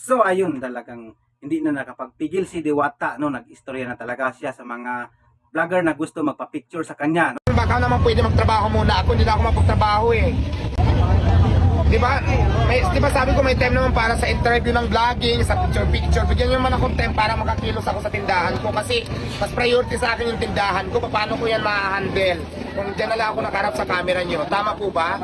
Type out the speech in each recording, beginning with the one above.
So ayun talagang hindi na nakapagpigil si Diwata no nag-istorya na talaga siya sa mga vlogger na gusto magpa-picture sa kanya no? Baka naman pwede magtrabaho muna ako, hindi na ako mapagtrabaho eh. Di ba? May, di ba sabi ko may time naman para sa interview ng vlogging, sa picture-picture. Bigyan niyo naman akong time para makakilos ako sa tindahan ko. Kasi mas priority sa akin yung tindahan ko. Paano ko yan ma-handle? Kung dyan na lang ako nakarap sa camera niyo. Tama po ba?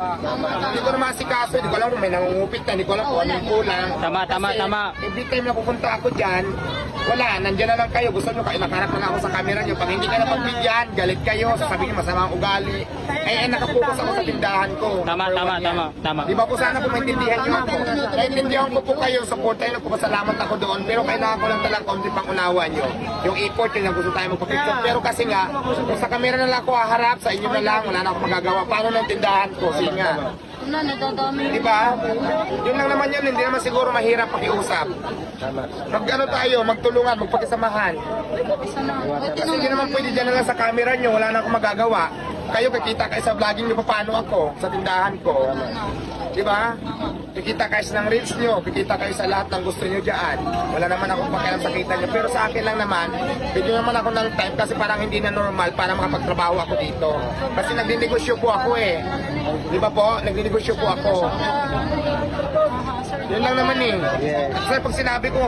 Hindi ko naman si kaso. Hindi ko alam kung may nangungupit na. Hindi ko alam kung anong kulang. Tama, tama, Kasi tama. Every time na pupunta ako dyan, wala, nandyan na lang kayo. Gusto nyo kayo, nakarap na lang ako sa camera nyo. Pag hindi ka napagbigyan, galit kayo, sasabihin nyo masama ang ugali. Eh, eh nakapokus ako sa tindahan ko. Tama, tama, tama, tama. Di ba po sana po maintindihan nyo ako? Naintindihan ko po kayo, supportan nyo po, pasalamat ako doon. Pero kailangan ko lang talagang konti pang unawa nyo. Yung effort nyo na gusto tayo magpapicture. Pero kasi nga, kung sa camera na lang ako haharap, sa inyo na lang, wala na akong magagawa. Paano ng tindahan ko? Sige nga. Nadadami. Di ba? Yun lang naman yun, hindi naman siguro mahirap pakiusap. Mag ano tayo, magtulungan, magpakisamahan. Buti Kasi hindi naman pwede dyan na lang sa camera nyo, wala na akong magagawa. Kayo, kikita kayo sa vlogging nyo, paano ako, sa tindahan ko. Di ba? Kikita kayo sa ng reels nyo, kikita kayo sa lahat ng gusto nyo dyan. Wala naman akong pakialam sa kita nyo. Pero sa akin lang naman, bigyan naman ako ng time kasi parang hindi na normal para makapagtrabaho ako dito. Kasi nagdinegosyo po ako eh. Di ba po? Nagdinegosyo po ako. Yun lang naman eh. Kasi pag sinabi ko,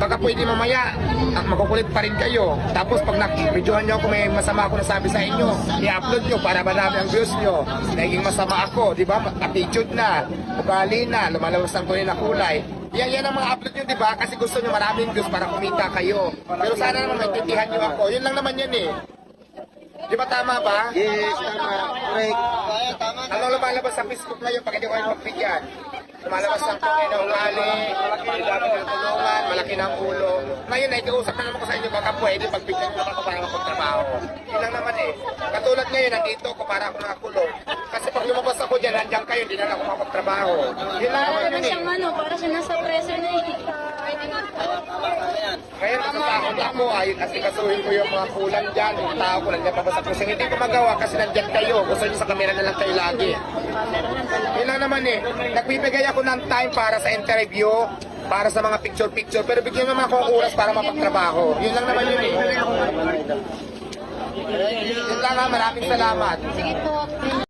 baka pwede mamaya, at makukulit pa rin kayo. Tapos pag nak-videohan nyo ako may masama ako nasabi sa inyo, i-upload nyo para marami ang views nyo. Naging masama ako, di ba? Attitude na, ugali na, lumalabas ang tunay na kulay. Yan, yan ang mga upload nyo, di ba? Kasi gusto nyo maraming views para kumita kayo. Pero sana naman maintindihan nyo ako. Yun lang naman yan eh. Di ba tama ba? Yes, tama. Correct. Ano lumalabas sa Facebook ngayon pag hindi ko kayo magbigyan? Lumalabas ang tunay na ugali, ng ulo. Ngayon, nakikiusap na naman ko sa inyo, baka pwede pagbigyan nyo ako para makapagtrabaho. Yun lang naman eh. Katulad ngayon, nandito ako para ako nakakulong. Kasi pag lumabas ako dyan, nandiyan kayo, hindi na lang ako makapagtrabaho. Yun lang naman yun eh. siyang ano, para siya nasa preso na eh. Ngayon, natatakot ako, ayun, kasi kasuhin ko yung mga kulang dyan, yung tao ko nandiyan pa ba sa puso. Hindi ko magawa kasi nandiyan kayo. Gusto nyo sa kamera na lang kayo lagi. Yun lang naman eh. Nagbibigay ako ng time para sa interview, para sa mga picture-picture, pero bigyan naman ako ng oras para mapagtrabaho. Yun lang naman yun eh. Yun lang ha, maraming salamat. Sige po.